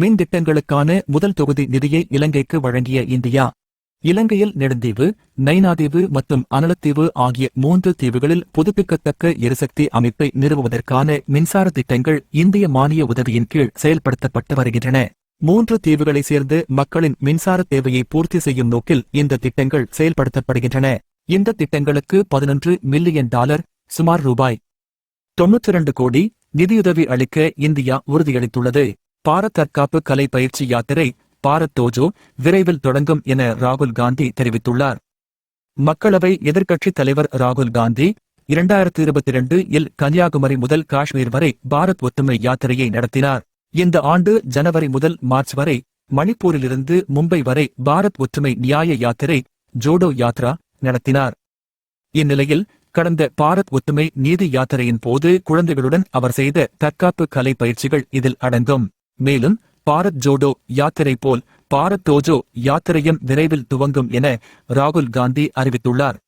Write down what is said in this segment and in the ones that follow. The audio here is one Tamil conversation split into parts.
மின் திட்டங்களுக்கான முதல் தொகுதி நிதியை இலங்கைக்கு வழங்கிய இந்தியா. இலங்கையில் நெடுந்தீவு நைனாதீவு மற்றும் அனலத்தீவு ஆகிய மூன்று தீவுகளில் புதுப்பிக்கத்தக்க எரிசக்தி அமைப்பை நிறுவுவதற்கான மின்சார திட்டங்கள் இந்திய மானிய உதவியின் கீழ் செயல்படுத்தப்பட்டு வருகின்றன. மூன்று தீவுகளை சேர்ந்து மக்களின் மின்சார தேவையை பூர்த்தி செய்யும் நோக்கில் இந்த திட்டங்கள் செயல்படுத்தப்படுகின்றன. இந்த திட்டங்களுக்கு பதினொன்று மில்லியன் டாலர் சுமார் ரூபாய். தொன்னூற்றி இரண்டு கோடி நிதியுதவி அளிக்க இந்தியா உறுதியளித்துள்ளது. பாரத் தற்காப்பு கலை பயிற்சி யாத்திரை பாரத் தோஜோ விரைவில் தொடங்கும் என ராகுல் காந்தி தெரிவித்துள்ளார். மக்களவை எதிர்க்கட்சித் தலைவர் ராகுல் காந்தி இரண்டாயிரத்து இருபத்தி இரண்டு இல் கன்னியாகுமரி முதல் காஷ்மீர் வரை பாரத் ஒத்துமை யாத்திரையை நடத்தினார். இந்த ஆண்டு ஜனவரி முதல் மார்ச் வரை மணிப்பூரிலிருந்து மும்பை வரை பாரத் ஒற்றுமை நியாய யாத்திரை ஜோடோ யாத்ரா நடத்தினார். இந்நிலையில் கடந்த பாரத் ஒத்துமை நீதி யாத்திரையின் போது குழந்தைகளுடன் அவர் செய்த தற்காப்பு கலை பயிற்சிகள் இதில் அடங்கும். மேலும் பாரத் ஜோடோ யாத்திரை போல் பாரத் தோஜோ யாத்திரையும் விரைவில் துவங்கும் என ராகுல் காந்தி அறிவித்துள்ளார்.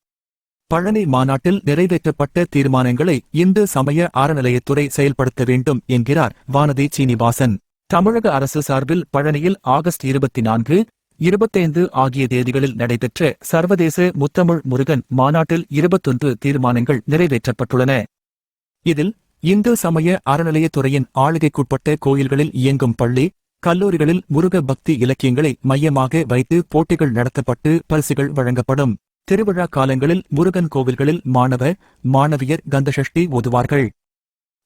பழனி மாநாட்டில் நிறைவேற்றப்பட்ட தீர்மானங்களை இந்து சமய அறநிலையத்துறை செயல்படுத்த வேண்டும் என்கிறார் வானதி சீனிவாசன். தமிழக அரசு சார்பில் பழனியில் ஆகஸ்ட் இருபத்தி நான்கு இருபத்தைந்து ஆகிய தேதிகளில் நடைபெற்ற சர்வதேச முத்தமிழ் முருகன் மாநாட்டில் இருபத்தொன்று தீர்மானங்கள் நிறைவேற்றப்பட்டுள்ளன. இதில் இந்து சமய அறநிலையத்துறையின் ஆளுகைக்குட்பட்ட கோயில்களில் இயங்கும் பள்ளி கல்லூரிகளில் முருக பக்தி இலக்கியங்களை மையமாக வைத்து போட்டிகள் நடத்தப்பட்டு பரிசுகள் வழங்கப்படும். திருவிழா காலங்களில் முருகன் கோவில்களில் மாணவ மாணவியர் கந்தசஷ்டி ஓதுவார்கள்.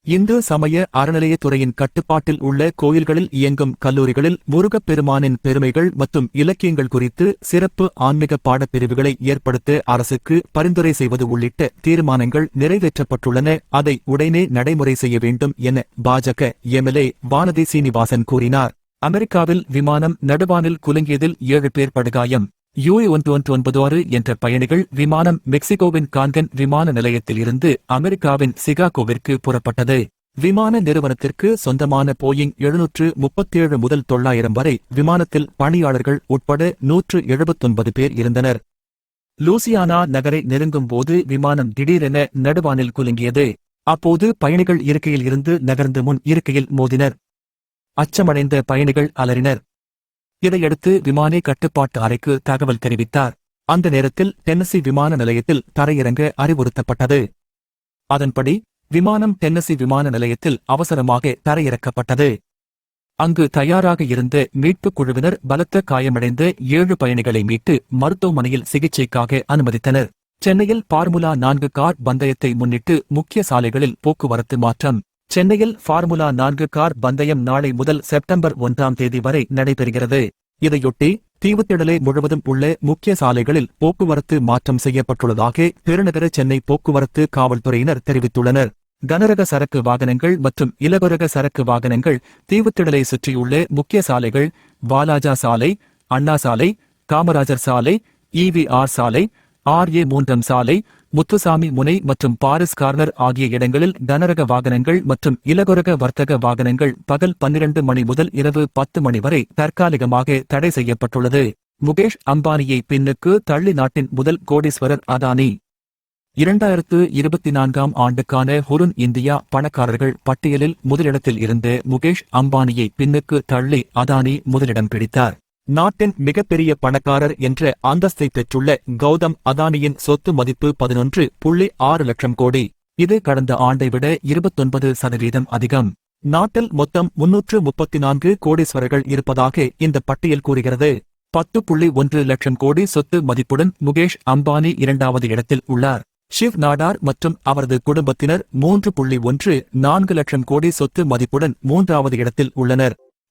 இந்து சமய அறநிலையத்துறையின் கட்டுப்பாட்டில் உள்ள கோயில்களில் இயங்கும் கல்லூரிகளில் முருகப் பெருமானின் பெருமைகள் மற்றும் இலக்கியங்கள் குறித்து சிறப்பு ஆன்மீக பாடப்பிரிவுகளை ஏற்படுத்த அரசுக்கு பரிந்துரை செய்வது உள்ளிட்ட தீர்மானங்கள் நிறைவேற்றப்பட்டுள்ளன. அதை உடனே நடைமுறை செய்ய வேண்டும் என பாஜக எம்எல்ஏ வானதி சீனிவாசன் கூறினார். அமெரிக்காவில் விமானம் நடுவானில் குலுங்கியதில் ஏழு பேர் படுகாயம். யூஏ ஒன்று ஒன்று ஒன்பது ஆறு என்ற பயணிகள் விமானம் மெக்சிகோவின் கான்கன் விமான நிலையத்தில் இருந்து அமெரிக்காவின் சிகாகோவிற்கு புறப்பட்டது. விமான நிறுவனத்திற்கு சொந்தமான போயிங் எழுநூற்று முப்பத்தேழு முதல் தொள்ளாயிரம் வரை விமானத்தில் பணியாளர்கள் உட்பட நூற்று எழுபத்தொன்பது பேர் இருந்தனர். லூசியானா நகரை நெருங்கும் போது விமானம் திடீரென நடுவானில் குலுங்கியது. அப்போது பயணிகள் இருக்கையில் இருந்து நகர்ந்து முன் இருக்கையில் மோதினர். அச்சமடைந்த பயணிகள் அலறினர். இதையடுத்து விமானி கட்டுப்பாட்டு அறைக்கு தகவல் தெரிவித்தார். அந்த நேரத்தில் டென்னசி விமான நிலையத்தில் தரையிறங்க அறிவுறுத்தப்பட்டது. அதன்படி விமானம் டென்னசி விமான நிலையத்தில் அவசரமாக தரையிறக்கப்பட்டது. அங்கு தயாராக இருந்த மீட்புக் குழுவினர் பலத்த காயமடைந்த ஏழு பயணிகளை மீட்டு மருத்துவமனையில் சிகிச்சைக்காக அனுமதித்தனர். சென்னையில் பார்முலா நான்கு கார் பந்தயத்தை முன்னிட்டு முக்கிய சாலைகளில் போக்குவரத்து மாற்றம். சென்னையில் ஃபார்முலா நான்கு கார் பந்தயம் நாளை முதல் செப்டம்பர் ஒன்றாம் தேதி வரை நடைபெறுகிறது. இதையொட்டி தீவுத்திடலை முழுவதும் உள்ள முக்கிய சாலைகளில் போக்குவரத்து மாற்றம் செய்யப்பட்டுள்ளதாக பெருநகர சென்னை போக்குவரத்து காவல்துறையினர் தெரிவித்துள்ளனர். கனரக சரக்கு வாகனங்கள் மற்றும் இலகுரக சரக்கு வாகனங்கள் தீவுத்திடலை சுற்றியுள்ள முக்கிய சாலைகள் வாலாஜா சாலை அண்ணா சாலை காமராஜர் சாலை இவிஆர் சாலை ஆர் ஏ மூன்றாம் சாலை முத்துசாமி முனை மற்றும் பாரிஸ் கார்னர் ஆகிய இடங்களில் கனரக வாகனங்கள் மற்றும் இலகுரக வர்த்தக வாகனங்கள் பகல் பன்னிரண்டு மணி முதல் இரவு பத்து மணி வரை தற்காலிகமாக தடை செய்யப்பட்டுள்ளது. முகேஷ் அம்பானியை பின்னுக்கு தள்ளி நாட்டின் முதல் கோடீஸ்வரர் அதானி. இரண்டாயிரத்து இருபத்தி நான்காம் ஆண்டுக்கான ஹுருன் இந்தியா பணக்காரர்கள் பட்டியலில் முதலிடத்தில் இருந்து முகேஷ் அம்பானியை பின்னுக்கு தள்ளி அதானி முதலிடம் பிடித்தார். நாட்டின் மிகப்பெரிய பணக்காரர் என்ற அந்தஸ்தை பெற்றுள்ள கௌதம் அதானியின் சொத்து மதிப்பு பதினொன்று புள்ளி ஆறு லட்சம் கோடி. இது கடந்த ஆண்டை விட இருபத்தொன்பது சதவீதம் அதிகம். நாட்டில் மொத்தம் முன்னூற்று முப்பத்தி நான்கு கோடீஸ்வரர்கள் இருப்பதாக இந்த பட்டியல் கூறுகிறது. பத்து புள்ளி ஒன்று லட்சம் கோடி சொத்து மதிப்புடன் முகேஷ் அம்பானி இரண்டாவது இடத்தில் உள்ளார். ஷிவ் நாடார் மற்றும் அவரது குடும்பத்தினர் மூன்று புள்ளி ஒன்று நான்கு லட்சம் கோடி சொத்து மதிப்புடன் மூன்றாவது இடத்தில் உள்ளனர்.